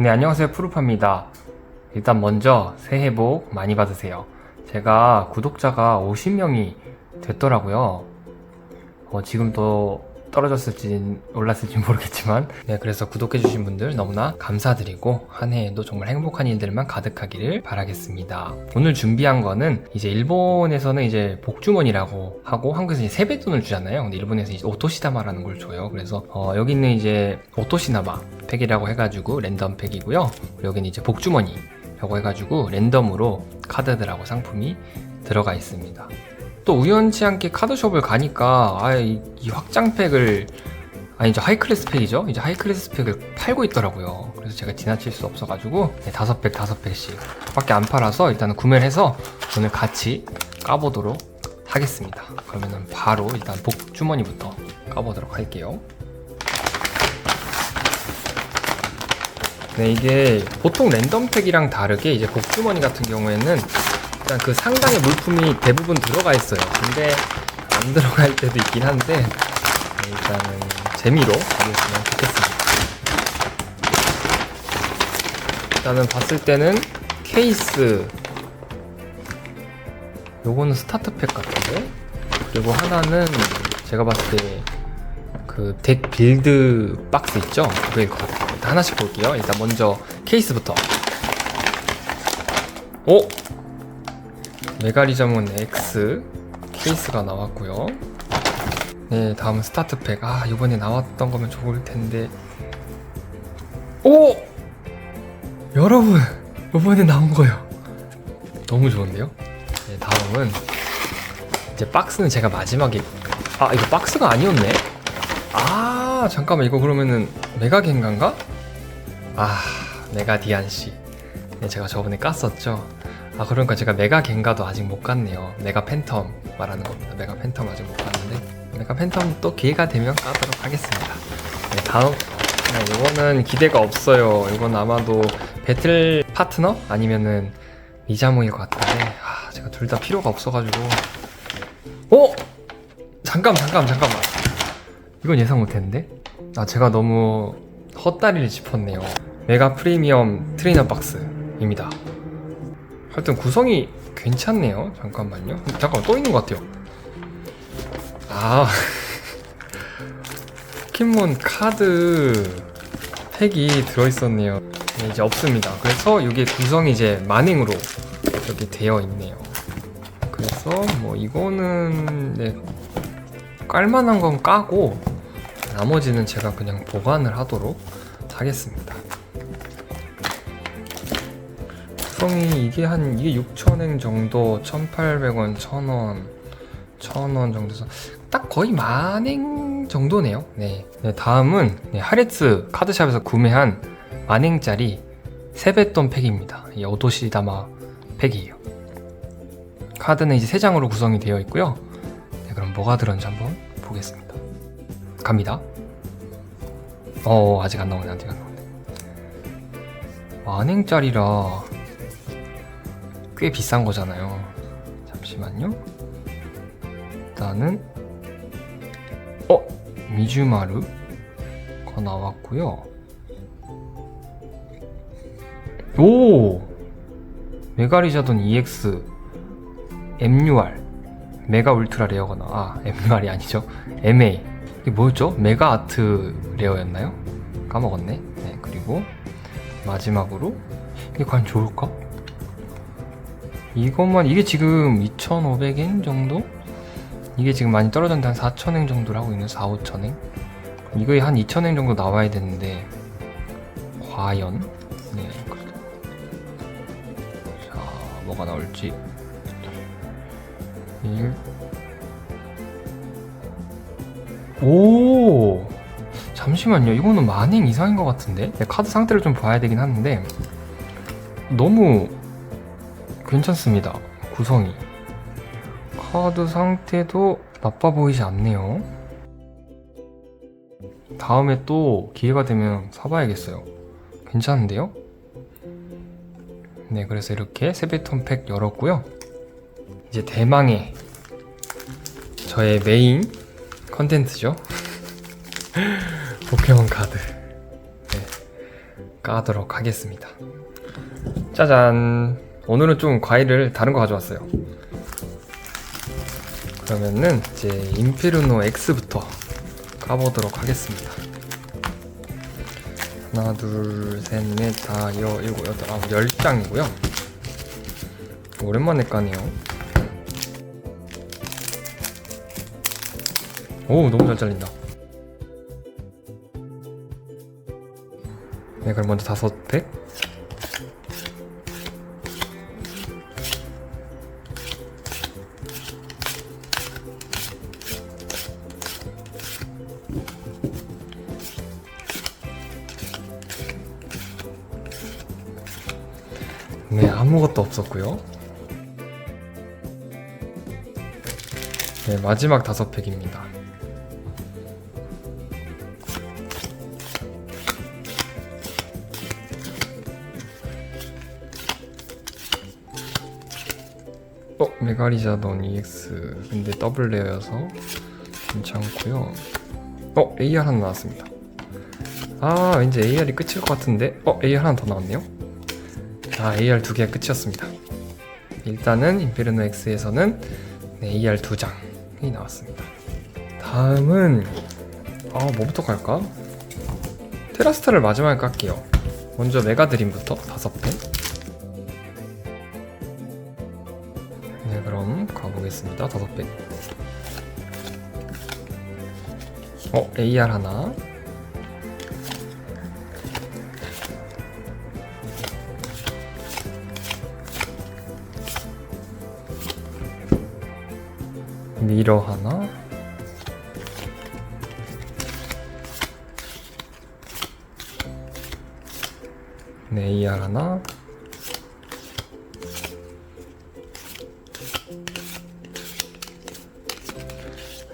네, 안녕하세요. 푸르파입니다. 일단 먼저 새해 복 많이 받으세요. 제가 구독자가 50명이 됐더라고요. 어, 지금도 떨어졌을지 올랐을지 모르겠지만, 네, 그래서 구독해주신 분들 너무나 감사드리고, 한 해에도 정말 행복한 일들만 가득하기를 바라겠습니다. 오늘 준비한 거는 이제 일본에서는 이제 복주머니라고 하고, 한국에서 이제 세뱃돈을 주잖아요. 근데 일본에서 이제 오토시다마라는 걸 줘요. 그래서, 어, 여기 있는 이제 오토시나마 팩이라고 해가지고 랜덤 팩이고요. 여기는 이제 복주머니 라고 해가지고 랜덤으로 카드들하고 상품이 들어가 있습니다. 또 우연치 않게 카드숍을 가니까 아이 이 확장팩을 아니 이제 하이클래스 팩이죠? 이제 하이클래스 팩을 팔고 있더라고요. 그래서 제가 지나칠 수 없어가지고 네, 다섯 팩 다섯 팩씩 밖에 안 팔아서 일단은 구매를 해서 오늘 같이 까보도록 하겠습니다. 그러면은 바로 일단 복주머니부터 까보도록 할게요. 네 이게 보통 랜덤 팩이랑 다르게 이제 복주머니 같은 경우에는 일단 그 상당의 물품이 대부분 들어가 있어요. 근데 안 들어갈 때도 있긴 한데 네, 일단은 재미로 가겠으면 좋겠습니다. 일단은 봤을 때는 케이스 요거는 스타트 팩 같은데 그리고 하나는 제가 봤을 때 그 덱 빌드 박스 있죠? 그거일 것 같아요. 하나씩 볼게요. 일단 먼저 케이스부터. 오! 메가리점은 X 케이스가 나왔고요. 네, 다음은 스타트팩. 아, 이번에 나왔던 거면 좋을 텐데. 오! 여러분, 이번에 나온 거요. 너무 좋은데요? 네, 다음은 이제 박스는 제가 마지막에 아, 이거 박스가 아니었네. 아, 잠깐만 이거 그러면은 메가겐가인가? 아, 메가디안 씨. 네, 제가 저번에 깠었죠. 아 그러니까 제가 메가 겐가도 아직 못 갔네요. 메가 팬텀 말하는 겁니다. 메가 팬텀 아직 못 갔는데 메가 팬텀 또 기회가 되면 까도록 하겠습니다. 네, 다음 네, 이거는 기대가 없어요. 이건 아마도 배틀 파트너 아니면은 미자모일 것 같은데 아, 제가 둘 다 필요가 없어가지고 어 잠깐 잠깐 잠깐만 이건 예상 못했는데 아 제가 너무 헛다리를 짚었네요. 메가 프리미엄 트레이너 박스입니다. 하여튼 구성이 괜찮네요. 잠깐만요. 잠깐만 또 있는 것 같아요. 아 포켓몬 카드 팩이 들어있었네요. 네, 이제 없습니다. 그래서 이게 구성이 이제 만행으로 이렇게 되어 있네요. 그래서 뭐 이거는 네, 깔만한 건 까고 나머지는 제가 그냥 보관을 하도록 하겠습니다. 구성이 이게 한 이게 6,000엔 정도, 1,800원, 1,000원, 1,000원 정도에서 딱 거의 만행 정도네요. 네. 네, 다음은 네, 하레츠 카드샵에서 구매한 만행짜리 세뱃돈 팩입니다. 이 오도시다마 팩이에요. 카드는 이제 세 장으로 구성이 되어 있고요. 네, 그럼 뭐가 들었는지 한번 보겠습니다. 갑니다. 어, 아직 안 나오네, 아직 안 나오네. 만행짜리라 꽤 비싼 거잖아요. 잠시만요. 일단은 어 미주마루가 나왔고요. 오 메가리자돈 EX MUR 메가 울트라 레어가 나. 아 MUR이 아니죠. MA 이게 뭐였죠? 메가 아트 레어였나요? 까먹었네. 네 그리고 마지막으로 이게 과연 좋을까? 이것만 이게 지금 2,500엔 정도? 이게 지금 많이 떨어졌는데 한 4,000엔 정도를 하고 있는 4, 5,000엔? 이거에 한 2,000엔 정도 나와야 되는데 과연? 네. 자, 뭐가 나올지 1 오! 잠시만요. 이거는 만행 이상인 것 같은데? 네, 카드 상태를 좀 봐야 되긴 하는데 너무 괜찮습니다. 구성이. 카드 상태도 나빠 보이지 않네요. 다음에 또 기회가 되면 사봐야겠어요. 괜찮은데요? 네, 그래서 이렇게 세배톤 팩 열었고요. 이제 대망의 저의 메인 컨텐츠죠. 포켓몬 카드. 네. 까도록 하겠습니다. 짜잔. 오늘은 좀 과일을 다른 거 가져왔어요. 그러면은 이제 인페르노 X부터 까보도록 하겠습니다. 하나, 둘, 셋, 넷, 다, 여, 일곱, 여덟, 아홉, 열 장이고요. 오랜만에 까네요. 오, 너무 잘 잘린다. 네, 그럼 먼저 다섯 팩. 네, 아무것도 없었고요. 네, 마지막 다섯 팩입니다. 어, 메가리자돈 EX 근데 더블 레어여서 괜찮고요. 어, AR 하나 나왔습니다. 아, 왠지 AR이 끝일 것 같은데. 어, AR 하나 더 나왔네요. 아, AR 두 개가 끝이었습니다. 일단은 임페르노 X에서는 네, AR 두 장이 나왔습니다. 다음은 아, 뭐부터 갈까? 테라스타를 마지막에 깔게요. 먼저 메가드림부터 다섯 개. 네, 그럼 가보겠습니다. 다섯 개. 어, AR 하나. 미러 하나. 네, AR 하나.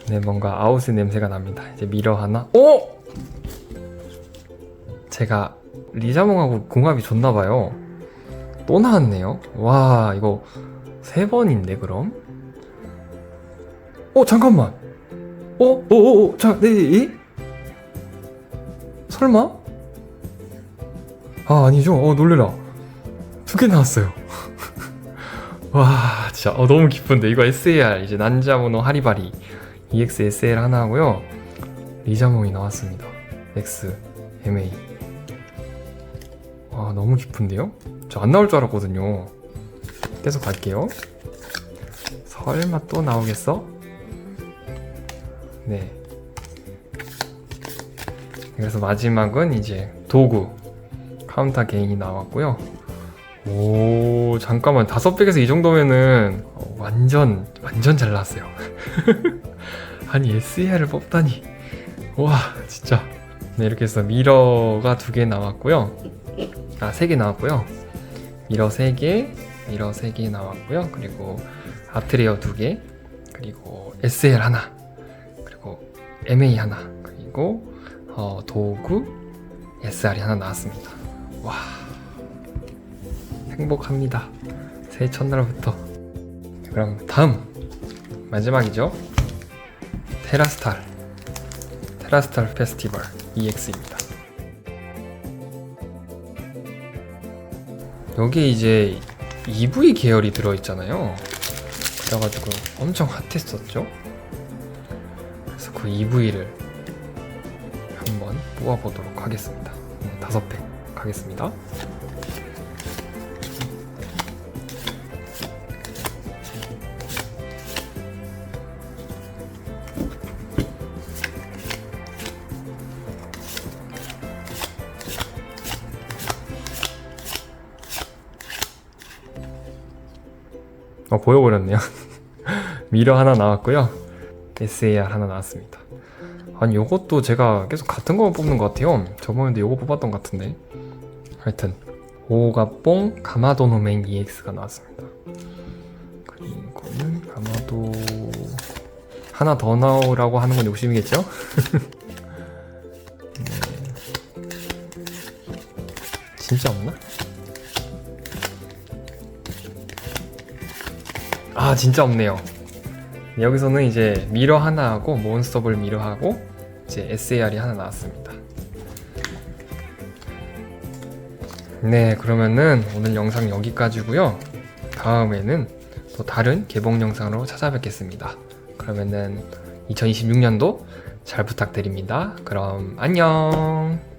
네, 뭔가 아웃의 냄새가 납니다. 이제 미러 하나. 오! 제가 리자몽하고 궁합이 좋나봐요. 또 나왔네요. 와, 이거 세 번인데, 그럼? 어, 잠깐만. 어, 어, 어, 어, 자, 네, 이? 설마? 아, 아니죠. 어, 놀래라. 두 개 나왔어요. 와, 진짜, 어, 너무 기쁜데. 이거 SAR, 이제 난자모노 하리바리. EX SL 하나 하고요. 리자몽이 나왔습니다. X, MA. 와, 너무 기쁜데요? 저 안 나올 줄 알았거든요. 계속 갈게요. 설마 또 나오겠어? 네. 그래서 마지막은 이제 도구 카운터 개인이 나왔고요. 오 잠깐만 다섯 백에서 이 정도면은 어, 완전 완전 잘 나왔어요. 아니 SAR을 뽑다니 와 진짜 네 이렇게 해서 미러가 두 개 나왔고요. 아 세 개 나왔고요. 미러 세 개, 미러 세 개 나왔고요. 그리고 아트레어 두 개, 그리고 SL 하나, MA 하나, 그리고 어, 도구 SR이 하나 나왔습니다. 와 행복합니다. 새해 첫날부터. 그럼 다음 마지막이죠. 테라스탈 테라스탈 페스티벌 EX입니다. 여기에 이제 EV 계열이 들어있잖아요. 그래가지고 엄청 핫했었죠. 그 EV를 한번 뽑아보도록 하겠습니다. 네, 다섯 팩 가겠습니다. 어, 보여버렸네요. 미러 하나 나왔고요. SAR 하나 나왔습니다. 아니, 요것도 제가 계속 같은 거만 뽑는 것 같아요. 저번에도 요거 뽑았던 것 같은데. 하여튼, 오가뽕 가마도노 메인 EX가 나왔습니다. 그리고는 가마도 하나 더 나오라고 하는 건 욕심이겠죠? 네. 진짜 없나? 아 진짜 없네요. 여기서는 이제 미러 하나 하고 몬스터볼 미러 하고 이제 SAR이 하나 나왔습니다. 네, 그러면은 오늘 영상 여기까지고요. 다음에는 또 다른 개봉 영상으로 찾아뵙겠습니다. 그러면은 2026년도 잘 부탁드립니다. 그럼 안녕.